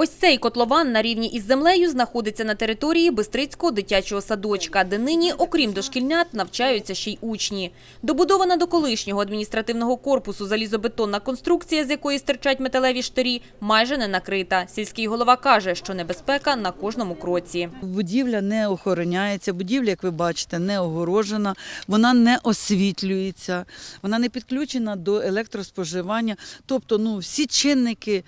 Ось цей котлован на рівні із землею знаходиться на території Бистрицького дитячого садочка, де нині, окрім дошкільнят, навчаються ще й учні. Добудована до колишнього адміністративного корпусу залізобетонна конструкція, з якої стирчать металеві штирі, майже не накрита. Сільський голова каже, що небезпека на кожному кроці. Будівля не охороняється, будівля, як ви бачите, не огорожена, вона не освітлюється, вона не підключена до електроспоживання. Тобто, ну всі чинники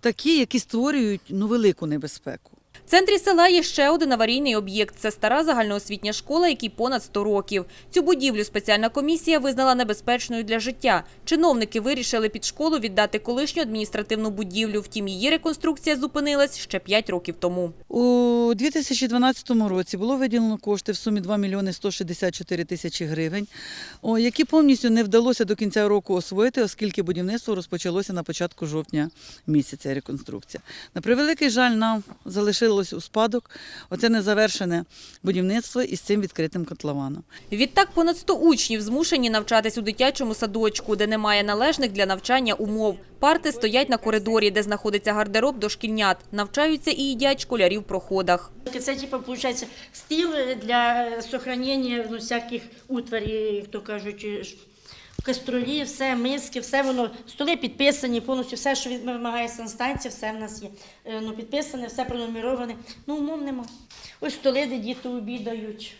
такі, які створюють ну велику небезпеку. В центрі села є ще один аварійний об'єкт. Це стара загальноосвітня школа, якій понад 100 років. Цю будівлю спеціальна комісія визнала небезпечною для життя. Чиновники вирішили під школу віддати колишню адміністративну будівлю. Втім, її реконструкція зупинилась ще 5 років тому. У 2012 році було виділено кошти в сумі 2 мільйони 164 тисячі гривень, які повністю не вдалося до кінця року освоїти, оскільки будівництво розпочалося на початку жовтня місяця реконструкція. На превеликий жаль, нам залишилось у спадок оце незавершене будівництво із цим відкритим котлованом. Відтак понад 100 учнів змушені навчатись у дитячому садочку, де немає належних для навчання умов. Парти стоять на коридорі, де знаходиться гардероб дошкільнят. Навчаються і їдять школярі в проходах. Це типу, виходить, стіл для сохранення ну, всяких утварів, як то кажуть, ж- каструлі, все, миски, все воно, столи підписані, повністю все, що вимагає санстанція, все в нас є. Е, Ну, підписане, все пронумероване. Ну, умов нема. Ось столи, де діти обідають.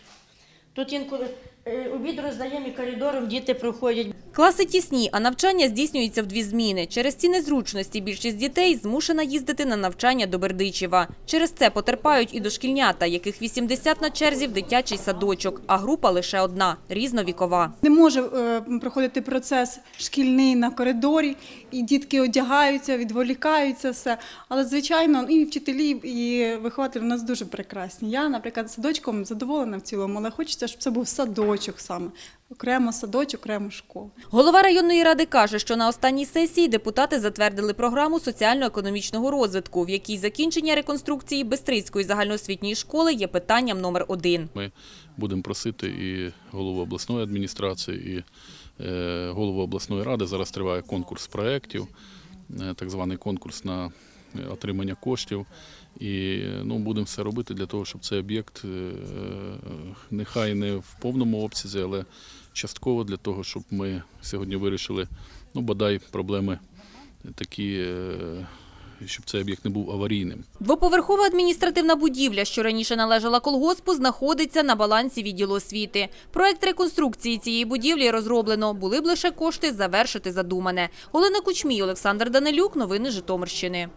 Тут інколи е, обід роздаємо і коридором діти проходять. Класи тісні, а навчання здійснюється в дві зміни. Через ці незручності більшість дітей змушена їздити на навчання до Бердичева. Через це потерпають і дошкільнята, яких 80 на черзі в дитячий садочок, а група лише одна – різновікова. Не може е, проходити процес шкільний на коридорі, і дітки одягаються, відволікаються все. Але звичайно, і вчителі, і вихователі у нас дуже прекрасні. Я, наприклад, садочком задоволена в цілому, але хочеться, щоб це був садочок саме, окремо садочок, окремо школа. Голова районної ради каже, що на останній сесії депутати затвердили програму соціально-економічного розвитку, в якій закінчення реконструкції Бестрицької загальноосвітньої школи є питанням номер один. Ми будемо просити і голову обласної адміністрації, і е, голову обласної ради. Зараз триває конкурс проєктів, е, так званий конкурс на отримання коштів. І ну, будемо все робити для того, щоб цей об'єкт е, нехай не в повному обсязі, але частково для того, щоб ми сьогодні вирішили ну, бодай проблеми такі, е, щоб цей об'єкт не був аварійним. Двоповерхова адміністративна будівля, що раніше належала колгоспу, знаходиться на балансі відділу освіти. Проект реконструкції цієї будівлі розроблено. Були б лише кошти завершити задумане. Олена Кучмій, Олександр Данилюк. Новини Житомирщини.